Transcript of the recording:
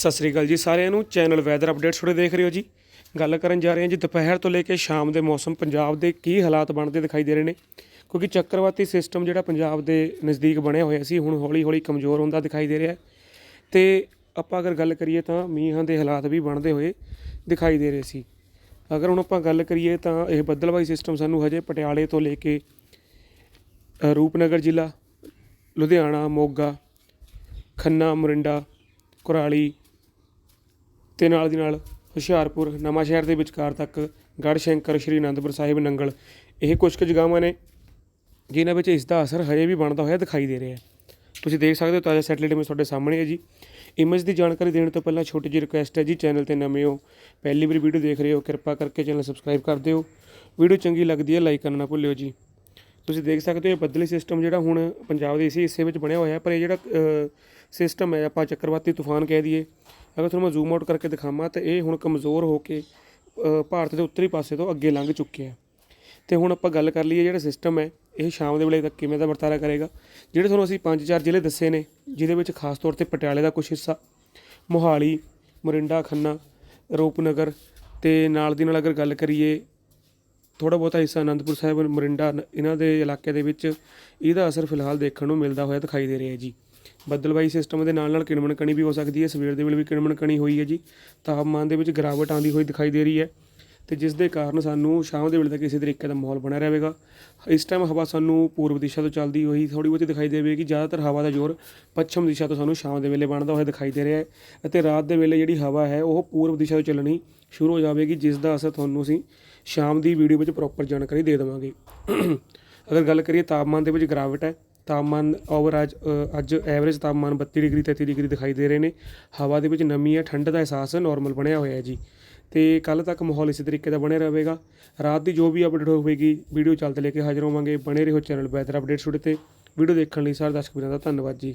ਸਤਿ ਸ੍ਰੀ ਅਕਾਲ ਜੀ ਸਾਰਿਆਂ ਨੂੰ। ਚੈਨਲ ਵੈਦਰ ਅਪਡੇਟਸ ਤੁਹਾਡੇ ਦੇਖ ਰਹੇ ਹੋ ਜੀ। ਗੱਲ ਕਰਨ ਜਾ ਰਹੇ ਹਾਂ ਜੀ, ਦੁਪਹਿਰ ਤੋਂ ਲੈ ਕੇ ਸ਼ਾਮ ਦੇ ਮੌਸਮ, ਪੰਜਾਬ ਦੇ ਕੀ ਹਾਲਾਤ ਬਣਦੇ ਦਿਖਾਈ ਦੇ ਰਹੇ ਨੇ। ਕਿਉਂਕਿ ਚੱਕਰਵਾਤੀ ਸਿਸਟਮ ਜਿਹੜਾ ਪੰਜਾਬ ਦੇ ਨਜ਼ਦੀਕ ਬਣਿਆ ਹੋਇਆ ਸੀ, ਹੁਣ ਹੌਲੀ ਹੌਲੀ ਕਮਜ਼ੋਰ ਹੁੰਦਾ ਦਿਖਾਈ ਦੇ ਰਿਹਾ ਹੈ। ਤੇ ਆਪਾਂ ਅਗਰ ਗੱਲ ਕਰੀਏ ਤਾਂ ਮੀਂਹਾਂ ਦੇ ਹਾਲਾਤ ਵੀ ਬਣਦੇ ਹੋਏ ਦਿਖਾਈ ਦੇ ਰਹੇ ਸੀ। ਅਗਰ ਹੁਣ ਆਪਾਂ ਗੱਲ ਕਰੀਏ ਤਾਂ ਇਹ ਬੱਦਲਵਾਈ ਸਿਸਟਮ ਸਾਨੂੰ ਹਜੇ ਪਟਿਆਲੇ ਤੋਂ ਲੈ ਕੇ ਰੂਪਨਗਰ ਜ਼ਿਲ੍ਹਾ, ਲੁਧਿਆਣਾ, ਮੋਗਾ, ਖੰਨਾ, ਮੋਰਿੰਡਾ, ਕੁਰਾਲੀ ਤੇ ਨਾਲ ਦੀ ਨਾਲ ਹੁਸ਼ਿਆਰਪੁਰ ਨਵਾਂ ਸ਼ਹਿਰ ਦੇ ਵਿਚਕਾਰ ਤੱਕ ਗੜ੍ਹ ਸ਼ੰਕਰ ਸ਼੍ਰੀ ਅਨੰਦਪੁਰ ਸਾਹਿਬ ਨੰਗਲ। ਇਹ ਕੁਝ ਕੁ ਜਗ੍ਹਾਵਾਂ ਨੇ ਜਿਨ੍ਹਾਂ ਵਿੱਚ ਇਸ ਦਾ ਅਸਰ ਹਜੇ ਵੀ ਬਣਦਾ ਹੋਇਆ ਦਿਖਾਈ ਦੇ ਰਿਹਾ ਹੈ। ਤੁਸੀਂ ਦੇਖ ਸਕਦੇ ਹੋ ਤਾਜ਼ਾ ਸੈਟਲਾਈਟ ਇਮੇਜ ਤੁਹਾਡੇ ਸਾਹਮਣੇ ਹੈ ਜੀ। ਇਮੇਜ ਦੀ ਜਾਣਕਾਰੀ ਦੇਣ ਤੋਂ ਪਹਿਲਾਂ ਛੋਟੀ ਜਿਹੀ ਰਿਕੁਐਸਟ ਹੈ ਜੀ, ਚੈਨਲ ਤੇ ਨਵੇਂ ਹੋ, ਪਹਿਲੀ ਵਾਰੀ ਵੀਡੀਓ ਦੇਖ ਰਹੇ ਹੋ, ਕਿਰਪਾ ਕਰਕੇ ਚੈਨਲ ਸਬਸਕ੍ਰਾਈਬ ਕਰ ਦਿਓ। ਵੀਡੀਓ ਚੰਗੀ ਲੱਗਦੀ ਹੈ, ਲਾਈਕ ਕਰਨਾ ਨਾ ਭੁੱਲਿਓ ਜੀ। ਤੁਸੀਂ ਦੇਖ ਸਕਦੇ ਹੋ ਇਹ ਬੱਦਲੀ ਸਿਸਟਮ ਜਿਹੜਾ ਹੁਣ ਪੰਜਾਬ ਦੇ ਇਸੇ ਹਿੱਸੇ ਵਿੱਚ ਬਣਿਆ ਹੋਇਆ ਹੈ, ਪਰ ਇਹ ਜਿਹੜਾ ਸਿਸਟਮ ਹੈ, ਆਪਾਂ ਚੱਕਰਵਾਤੀ ਤੂਫਾਨ ਕਹਿ ਦਈਏ ਅਗਰ ਤੁਹਾਨੂੰ ਮੈਂ ਜ਼ੂਮ ਆਊਟ ਕਰਕੇ ਦਿਖਾਵਾਂ ਤਾਂ ਇਹ ਹੁਣ ਕਮਜ਼ੋਰ ਹੋ ਕੇ ਭਾਰਤ ਦੇ ਉੱਤਰੀ ਪਾਸੇ ਤੋਂ ਅੱਗੇ ਲੰਘ ਚੁੱਕਿਆ ਹੈ ਤੇ ਹੁਣ ਆਪਾਂ ਗੱਲ ਕਰ ਲਈਏ ਜਿਹੜਾ ਸਿਸਟਮ ਹੈ, ਇਹ ਸ਼ਾਮ ਦੇ ਵੇਲੇ ਤੱਕ ਕਿਵੇਂ ਦਾ ਵਰਤਾਰਾ ਕਰੇਗਾ। ਜਿਹੜੇ ਤੁਹਾਨੂੰ ਅਸੀਂ ਪੰਜ ਚਾਰ ਜ਼ਿਲ੍ਹੇ ਦੱਸੇ ਨੇ, ਜਿਹਦੇ ਵਿੱਚ ਖਾਸ ਤੌਰ ਤੇ ਪਟਿਆਲੇ ਦਾ ਕੁਝ ਹਿੱਸਾ, ਮੋਹਾਲੀ, ਮੋਰਿੰਡਾ, ਖੰਨਾ, ਰੂਪਨਗਰ ਤੇ ਨਾਲ ਦੀ ਨਾਲ ਅਗਰ ਗੱਲ ਕਰੀਏ ਥੋੜਾ ਬਹੁਤਾ ਹਿੱਸਾ ਅਨੰਦਪੁਰ ਸਾਹਿਬ, ਮੋਰਿੰਡਾ, ਨ- ਇਹਨਾਂ ਦੇ ਇਲਾਕੇ ਦੇ ਵਿੱਚ, ਇਹਦਾ ਅਸਰ ਫਿਲਹਾਲ ਦੇਖਣ ਨੂੰ ਮਿਲਦਾ ਹੋਇਆ ਦਿਖਾਈ ਦੇ ਰਿਹਾ ਹੈ ਜੀ। ਬੱਦਲਵਾਈ ਸਿਸਟਮ ਦੇ ਨਾਲ ਨਾਲ ਕਿਣਮਣ ਕਣੀ ਵੀ ਹੋ ਸਕਦੀ ਹੈ। ਸਵੇਰ ਦੇ ਵੇਲੇ ਵੀ ਕਿਣਮਣ ਕਣੀ ਹੋਈ ਹੈ ਜੀ। ਤਾਪਮਾਨ ਦੇ ਵਿੱਚ ਗਿਰਾਵਟ ਆਉਂਦੀ ਹੋਈ ਦਿਖਾਈ ਦੇ ਰਹੀ ਹੈ ਤੇ ਜਿਸ ਦੇ ਕਾਰਨ ਸਾਨੂੰ ਸ਼ਾਮ ਦੇ ਵੇਲੇ ਤੱਕ ਕਿਸੇ ਤਰੀਕੇ ਦਾ ਮਾਹੌਲ ਬਣਿਆ ਰਹੇਗਾ। ਇਸ ਟਾਈਮ ਹਵਾ ਸਾਨੂੰ ਪੂਰਬ ਦਿਸ਼ਾ ਤੋਂ ਚੱਲਦੀ ਹੋਈ ਥੋੜੀ ਬਹੁਤੀ ਦਿਖਾਈ ਦੇਵੇਗੀ ਜ਼ਿਆਦਾਤਰ ਹਵਾ ਦਾ ਜ਼ੋਰ ਪੱਛਮ ਦਿਸ਼ਾ ਤੋਂ ਸਾਨੂੰ ਸ਼ਾਮ ਦੇ ਵੇਲੇ ਬਣਦਾ ਹੋਇਆ ਦਿਖਾਈ ਦੇ ਰਿਹਾ ਹੈ ਅਤੇ ਰਾਤ ਦੇ ਵੇਲੇ ਜਿਹੜੀ ਹਵਾ ਹੈ, ਉਹ ਪੂਰਬ ਦਿਸ਼ਾ ਤੋਂ ਚੱਲਣੀ ਸ਼ੁਰੂ ਹੋ ਜਾਵੇਗੀ, ਜਿਸ ਦਾ ਅਸਰ ਤੁਹਾਨੂੰ ਅਸੀਂ ਸ਼ਾਮ ਦੀ ਵੀਡੀਓ ਵਿੱਚ ਪ੍ਰੋਪਰ ਜਾਣਕਾਰੀ ਦੇ ਦੇਵਾਂਗੇ। ਅਗਰ ਗੱਲ ਕਰੀਏ ਤਾਪਮਾਨ ਦੇ ਵਿੱਚ ਗਿਰਾਵਟ ਹੈ ਤਾਪਮਾਨ ਓਵਰ ਅੱਜ ਅੱਜ ਐਵਰੇਜ ਤਾਪਮਾਨ 32 ਡਿਗਰੀ 33 ਡਿਗਰੀ ਦਿਖਾਈ ਦੇ ਰਹੇ ਨੇ। ਹਵਾ ਦੇ ਵਿੱਚ ਨਮੀ ਹੈ, ਠੰਡ ਦਾ ਅਹਿਸਾਸ ਨਾਰਮਲ ਬਣਿਆ ਹੋਇਆ ਹੈ ਜੀ। ਤੇ ਕੱਲ ਤੱਕ ਮਾਹੌਲ ਇਸੇ ਤਰੀਕੇ ਦਾ ਬਣਿਆ ਰਹੇਗਾ। ਰਾਤ ਦੀ ਜੋ ਵੀ ਅਪਡੇਟ ਹੋਵੇਗੀ, ਵੀਡੀਓ ਚੱਲਦੇ ਲੈ ਕੇ ਹਾਜ਼ਰ ਹੋਵਾਂਗੇ। ਬਣੇ ਰਹੋ ਚੈਨਲ ਵੈਦਰ ਅਪਡੇਟ ਛੁੱਟ ਤੇ। ਵੀਡੀਓ ਦੇਖਣ ਲਈ ਸਾਰੇ ਦਰਸ਼ਕ ਵੀਰਾਂ ਦਾ ਧੰਨਵਾਦ ਜੀ।